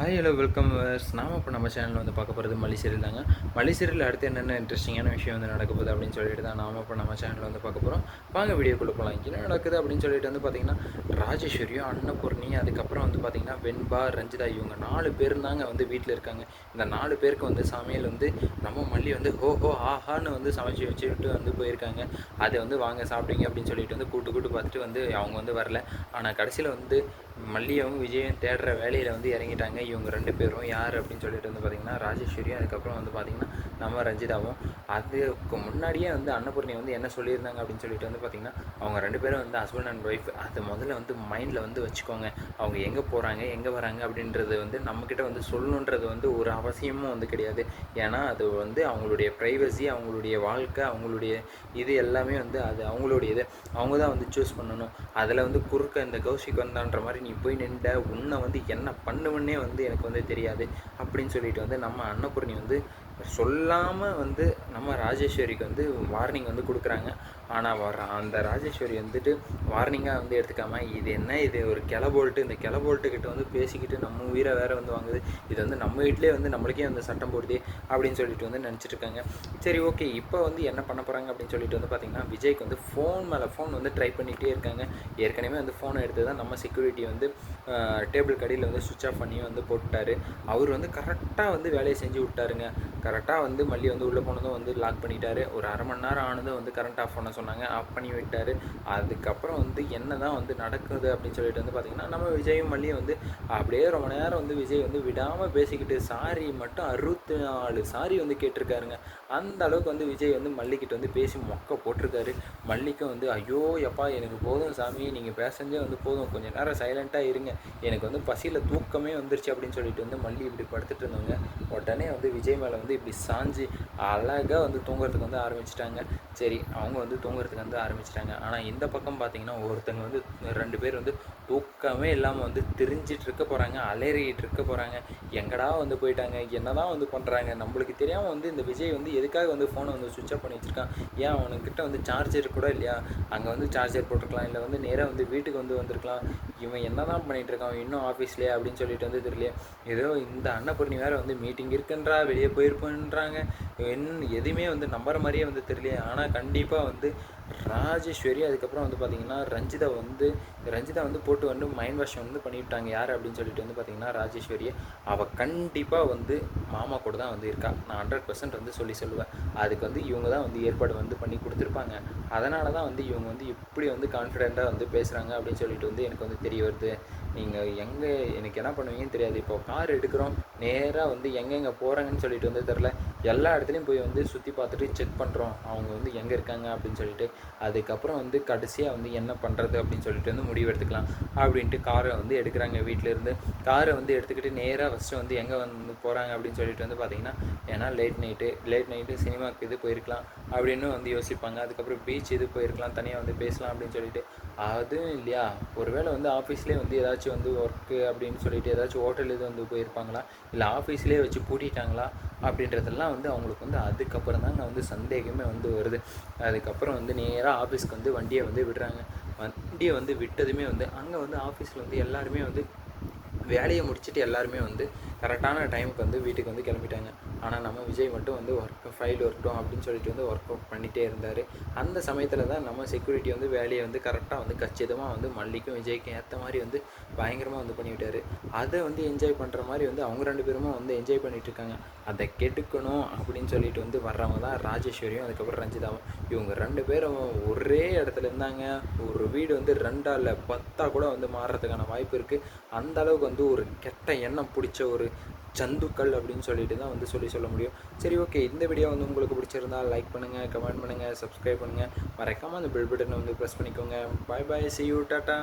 Hi hello welcome நாம் இப்போ நம்ம சேனலில் வந்து பார்க்க போகிறது மலிசீரியல் தாங்க. மலிசீரியல் அடுத்து என்னென்ன இன்ட்ரெஸ்டிங்கான விஷயம் வந்து நடக்க போகுது அப்படின்னு சொல்லிட்டு தான் நாம் இப்போ நம்ம சேனலில் வந்து பார்க்க போகிறோம் வாங்க வீடியோக்குள்ளே போகலாம் என்ன நடக்குது அப்படின்னு சொல்லிட்டு வந்து பார்த்தீங்கன்னா ராஜேஸ்வரியும் அன்னபூர்ணி அதுக்கப்புறம் வந்து பார்த்தீங்கன்னா வெண்பா ரஞ்சிதா இவங்க நாலு பேர் தாங்க வந்து வீட்டில் இருக்காங்க. இந்த நாலு பேருக்கு வந்து சமையல் வந்து நம்ம மல்லி வந்து ஹோ ஹோ ஆஹான்னு வந்து சமைச்சு வச்சுட்டு வந்து போயிருக்காங்க. அதை வந்து வாங்க சாப்பிடுங்க அப்படின்னு சொல்லிட்டு வந்து கூட்டு கூட்டு பார்த்துட்டு வந்து அவங்க வந்து வரல. ஆனால் கடைசியில் வந்து மல்லியவும் விஜயும் தேடுற வேலையில் வந்து இறங்கிட்டாங்க. இவங்க ரெண்டு பேரும் யார் அப்படின்னு சொல்லிட்டு வந்து பார்த்திங்கன்னா ராஜேஸ்வரியும் அதுக்கப்புறம் வந்து பார்த்திங்கன்னா நம்ம ரஞ்சிதாவும். அதுக்கு முன்னாடியே வந்து அன்னபூர்ணி வந்து என்ன சொல்லியிருந்தாங்க அப்படின்னு சொல்லிட்டு வந்து பார்த்திங்கன்னா அவங்க ரெண்டு பேரும் வந்து ஹஸ்பண்ட் அண்ட் ஒய்ஃப் அதை முதல்ல வந்து மைண்டில் வந்து வச்சுக்கோங்க. அவங்க எங்கே போகிறாங்க எங்கே வராங்க அப்படின்றது வந்து நம்மக்கிட்ட வந்து சொல்லணுன்றது வந்து ஒரு அவசியமும் வந்து கிடையாது. ஏன்னா அது வந்து அவங்களுடைய ப்ரைவசி அவங்களுடைய வாழ்க்கை அவங்களுடைய இது எல்லாமே வந்து அது அவங்களுடைய இது அவங்க தான் வந்து சூஸ் பண்ணணும். அதில் வந்து குறுக்க இந்த கௌஷிக் வந்தான்ற மாதிரி நீ போய் நின்ற உன்னை வந்து என்ன பண்ணுவன்னே வந்து எனக்கு வந்து தெரியாது. அப்படின்னு சொல்லிட்டு வந்து நம்ம அன்னபூர்ணி வந்து சொல்லாமல் வந்து நம்ம ராஜேஸ்வரிக்கு வந்து வார்னிங் வந்து கொடுக்குறாங்க. ஆனால் வர அந்த ராஜேஸ்வரி வந்துட்டு வார்னிங்காக வந்து எடுத்துக்காமல் இது என்ன இது ஒரு கிளபோல்ட்டு இந்த கிளபோல்ட்டு போல்ட்டுக்கிட்ட வந்து பேசிக்கிட்டு நம்ம உயிரை வேறு வந்து வாங்குது. இது வந்து நம்ம வீட்டிலே வந்து நம்மளுக்கே வந்து சட்டம் போடுது அப்படின்னு சொல்லிட்டு வந்து நினச்சிட்டு இருக்காங்க. சரி ஓகே இப்போ வந்து என்ன பண்ண போகிறாங்க அப்படின்னு சொல்லிட்டு வந்து பார்த்திங்கன்னா விஜய்க்கு வந்து ஃபோன் மேலே ஃபோன் வந்து ட்ரை பண்ணிகிட்டே இருக்காங்க. ஏற்கனவே வந்து ஃபோனை எடுத்து தான் நம்ம செக்யூரிட்டி வந்து டேபிள் கடியில் வந்து சுவிட்ச் ஆஃப் பண்ணி வந்து போட்டுட்டாரு. அவர் வந்து கரெக்டாக வந்து வேலையை செஞ்சு விட்டாருங்க. கரெக்டாக வந்து மல்லி வந்து உள்ளே போனதும் வந்து லாக் பண்ணிட்டாரு. ஒரு அரை மணி நேரம் ஆனதும் வந்து கரண்ட் ஆஃப் பண்ண சொன்னாங்க. ஆஃப் பண்ணி விட்டார். அதுக்கப்புறம் வந்து என்ன தான் வந்து நடக்குது அப்படின்னு சொல்லிட்டு வந்து பார்த்திங்கன்னா நம்ம விஜயும் மல்லியும் வந்து அப்படியே ரொம்ப நேரம் வந்து விஜய் வந்து விடாமல் பேசிக்கிட்டு சாரி மட்டும் அறுபத்தி நாலு சாரி வந்து கேட்டிருக்காருங்க. அந்த அளவுக்கு வந்து விஜய் வந்து மல்லிக்கிட்ட வந்து பேசி மொக்க போட்டிருக்காரு. மல்லிக்கும் வந்து ஐயோ எப்பா எனக்கு போதும் சாமி. நீங்கள் பேசஞ்சே வந்து போதும். கொஞ்சம் நேரம் சைலண்ட்டாக இருங்க. எனக்கு வந்து பசியில் தூக்கமே வந்துருச்சு அப்படின்னு சொல்லிட்டு வந்து மல்லி இப்படி படுத்துட்டு இருந்தவங்க உடனே வந்து விஜய் மேலே வந்து இப்படி சாஞ்சு அழகாக வந்து தூங்குறதுக்கு வந்து ஆரம்பிச்சிட்டாங்க. சரி அவங்க வந்து தூங்குறதுக்கு வந்து ஆரம்பிச்சிட்டாங்க. ஆனால் இந்த பக்கம் பார்த்தீங்கன்னா ஒருத்தங்க வந்து ரெண்டு பேர் வந்து தூக்கமே இல்லாமல் வந்து திரிஞ்சிட்டு இருக்க போகிறாங்க அலறிக்கிட்டு இருக்க போகிறாங்க எங்கடா வந்து போயிட்டாங்க? என்ன தான் வந்து பண்ணுறாங்க நம்மளுக்கு தெரியாமல் வந்து இந்த விஜய் வந்து எதுக்காக வந்து ஃபோனை வந்து சுவிட்ச் ஆஃப் பண்ணி வச்சிருக்கான்? ஏன் அவனுக்கிட்ட வந்து சார்ஜர் கூட இல்லையா? அங்கே வந்து சார்ஜர் போட்டிருக்கலாம். இல்லை வந்து நேராக வந்து வீட்டுக்கு வந்து வந்திருக்கலாம். இவன் என்ன தான் பண்ணிகிட்டு இருக்கான்? இன்னும் ஆஃபீஸ்லேயே அப்படின்னு சொல்லிட்டு வந்து தெரியல ஏதோ இந்த அன்னபூர்ணி வேறு வந்து மீட்டிங் இருக்குன்றா வெளியே பண்ணுறாங்க என் எதுவுமே வந்து நம்புற மாதிரியே வந்து தெரியலையே. ஆனால் கண்டிப்பாக வந்து ராஜேஸ்வரி அதுக்கப்புறம் வந்து பார்த்திங்கன்னா ரஞ்சிதா வந்து ரஞ்சிதா வந்து போட்டு வந்து மைண்ட் வாஷ் வந்து பண்ணிவிட்டாங்க. யார் அப்படின்னு சொல்லிட்டு வந்து பார்த்திங்கன்னா ராஜேஸ்வரியை அவள் கண்டிப்பாக வந்து மாமா கூட தான் வந்து இருக்கா. நான் ஹண்ட்ரட் பர்சன்ட் வந்து சொல்லி சொல்லுவேன். அதுக்கு வந்து இவங்க தான் வந்து ஏற்பாடு வந்து பண்ணி கொடுத்துருப்பாங்க. அதனால தான் வந்து இவங்க வந்து இப்படி வந்து கான்ஃபிடெண்ட்டாக வந்து பேசுகிறாங்க அப்படின்னு சொல்லிட்டு வந்து எனக்கு வந்து தெரிய வருது. நீங்கள் எங்கே எனக்கு என்ன பண்ணுவீங்கன்னு தெரியாது. இப்போ கார் எடுக்கிறோம். நேராக வந்து எங்கெங்கே போகிறாங்கன்னு சொல்லிட்டு வந்து தெரில எல்லா இடத்துலையும் போய் வந்து சுற்றி பார்த்துட்டு செக் பண்ணுறோம் அவங்க வந்து எங்கே இருக்காங்க அப்படின்னு சொல்லிட்டு. அதுக்கப்புறம் வந்து கடைசியாக வந்து என்ன பண்ணுறது அப்படின்னு சொல்லிட்டு வந்து முடிவு எடுத்துக்கலாம் அப்படின்ட்டு காரை வந்து எடுக்கிறாங்க வீட்டிலேருந்து காரை வந்து எடுத்துக்கிட்டு நேராக ஃபஸ்ட்டு வந்து எங்கே வந்து போகிறாங்க அப்படின்னு சொல்லிட்டு வந்து பார்த்தீங்கன்னா ஏன்னா லேட் நைட்டு லேட் நைட்டு சினிமாவுக்கு இது போயிருக்கலாம் அப்படின்னு வந்து யோசிப்பாங்க. அதுக்கப்புறம் பீச் இது போயிருக்கலாம் தனியாக வந்து பேசலாம் அப்படின்னு சொல்லிட்டு. அதுவும் இல்லையா? ஒருவேளை வந்து ஆஃபீஸ்லேயே வந்து ஏதாச்சும் வந்து ஒர்க்கு அப்படின்னு சொல்லிட்டு ஏதாச்சும் ஹோட்டல் இது வந்து போயிருப்பாங்களா? இல்லை ஆஃபீஸ்லேயே வச்சு பூட்டிட்டாங்களா? அப்படின்றதெல்லாம் வந்து அவங்களுக்கு வந்து அதுக்கப்புறம் தாங்க வந்து சந்தேகமே வந்து வருது. அதுக்கப்புறம் வந்து நேராக ஆஃபீஸ்க்கு வந்து வண்டியை வந்து விடுறாங்க. வண்டியை வந்து விட்டதுமே வந்து அங்கே வந்து ஆஃபீஸில் வந்து எல்லாருமே வந்து வேலையை முடிச்சுட்டு எல்லாருமே வந்து கரெக்டான டைமுக்கு வந்து வீட்டுக்கு வந்து கிளம்பிட்டாங்க. ஆனால் நம்ம விஜய் மட்டும் வந்து ஒர்க் ஃபைல் ஒர்க்கும் அப்படின்னு சொல்லிட்டு வந்து ஒர்க் அவுட் பண்ணிகிட்டே இருந்தார். அந்த சமயத்தில் தான் நம்ம செக்யூரிட்டி வந்து வேலையை வந்து கரெக்டாக வந்து கச்சிதமாக வந்து மல்லிக்கும் விஜய்க்கும் ஏற்ற மாதிரி வந்து பயங்கரமாக வந்து பண்ணிவிட்டார். அதை வந்து என்ஜாய் பண்ணுற மாதிரி வந்து அவங்க ரெண்டு பேருமே வந்து என்ஜாய் பண்ணிகிட்டு இருக்காங்க. அதை கெடுக்கணும் அப்படின்னு சொல்லிட்டு வந்து வர்றவங்க தான் ராஜேஸ்வரியும் அதுக்கப்புறம் ரஞ்சிதாவும். இவங்க ரெண்டு பேரும் ஒரே இடத்துல இருந்தாங்க. ஒரு வீடு வந்து ரெண்டா இல்லை கூட வந்து மாறுறதுக்கான வாய்ப்பு இருக்குது அந்த அளவுக்கு வந்து ஒரு கெட்ட எண்ணம் பிடிச்ச ஒரு ஜந்துக்கள் அப்படின்னு சொல்லிட்டு தான் வந்து சொல்லி சொல்ல முடியும். சரி ஓகே இந்த வீடியோ வந்து உங்களுக்கு பிடிச்சிருந்தா லைக் பண்ணுங்கள் கமெண்ட் பண்ணுங்கள் சப்ஸ்கிரைப் பண்ணுங்கள் மறக்காமல் அந்த பெல் பட்டனை வந்து ப்ரெஸ் பண்ணிக்கோங்க. Bye bye see you tata